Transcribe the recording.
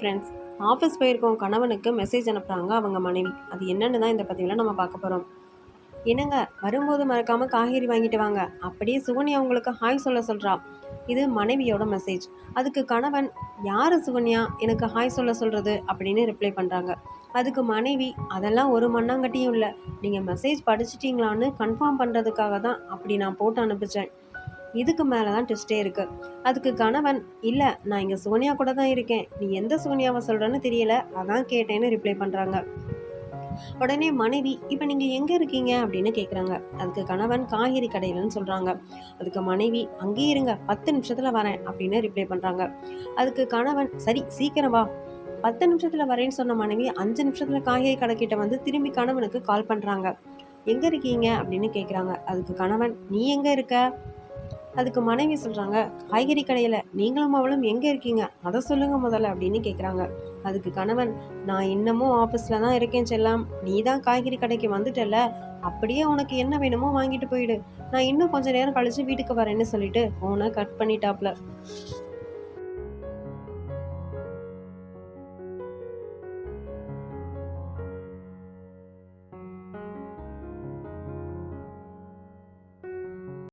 Friends office போயிருக்கோம். கணவனுக்கு message அனுப்புகிறாங்க அவங்க மனைவி. அது என்னன்னு தான் இந்த பதிவில் நம்ம பார்க்க போகிறோம் என்னங்க? வரும்போது மறக்காமல் காய்கறி வாங்கிட்டு வாங்க. அப்படியே சுகன்யா உங்களுக்கு ஹாய் சொல்ல சொல்கிறா இது மனைவியோட மெசேஜ் அதுக்கு கணவன் யார் சுகன்யா? எனக்கு ஹாய் சொல்ல சொல்கிறது அப்படின்னு ரிப்ளை பண்ணுறாங்க அதுக்கு மனைவி அதெல்லாம் ஒரு மண்ணாங்கட்டியும் இல்லை. நீங்கள் மெசேஜ் படிச்சிட்டிங்களான்னு கன்ஃபார்ம் பண்ணுறதுக்காக தான் அப்படி நான் போட்டு அனுப்பிச்சேன். இதுக்கு மேலே தான் டெஸ்ட்டே இருக்குது அதுக்கு கணவன் இல்லை நான் இங்கே சோனியா கூட தான் இருக்கேன். நீ எந்த சோனியாவை சொல்கிறேன்னு தெரியல. அதான் கேட்டேன்னு ரிப்ளை பண்ணுறாங்க உடனே மனைவி இப்போ நீங்கள் எங்கே இருக்கீங்க? அப்படின்னு கேட்குறாங்க அதுக்கு கணவன் காய்கறி கடையிலன்னு சொல்கிறாங்க அதுக்கு மனைவி அங்கேயே இருங்க. பத்து நிமிஷத்தில் வரேன். அப்படின்னு ரிப்ளை பண்ணுறாங்க அதுக்கு கணவன் சரி சீக்கிரம் வா. பத்து நிமிஷத்தில் வரேன்னு சொன்ன மனைவி அஞ்சு நிமிஷத்தில் காய்கறி கடைக்கிட்ட வந்து திரும்பி கணவனுக்கு கால் பண்ணுறாங்க எங்கே இருக்கீங்க? அப்படின்னு கேட்குறாங்க அதுக்கு கணவன் நீ எங்கே இருக்க? அதுக்கு மனைவி சொல்கிறாங்க காய்கறி கடையில் நீங்களும் அவளும் எங்கே இருக்கீங்க? அதை சொல்லுங்க முதல்ல அப்படின்னு கேட்குறாங்க அதுக்கு கணவன் நான் இன்னமும் ஆஃபீஸில் தான் இருக்கேன் செல்லாம். நீ தான் காய்கறி கடைக்கு வந்துட்டல அப்படியே உனக்கு என்ன வேணுமோ வாங்கிட்டு போயிடு. நான் இன்னும் கொஞ்ச நேரம் கழித்து வீட்டுக்கு வரேன்னு சொல்லிட்டு ஃபோனை கட் பண்ணிட்டாப்ல.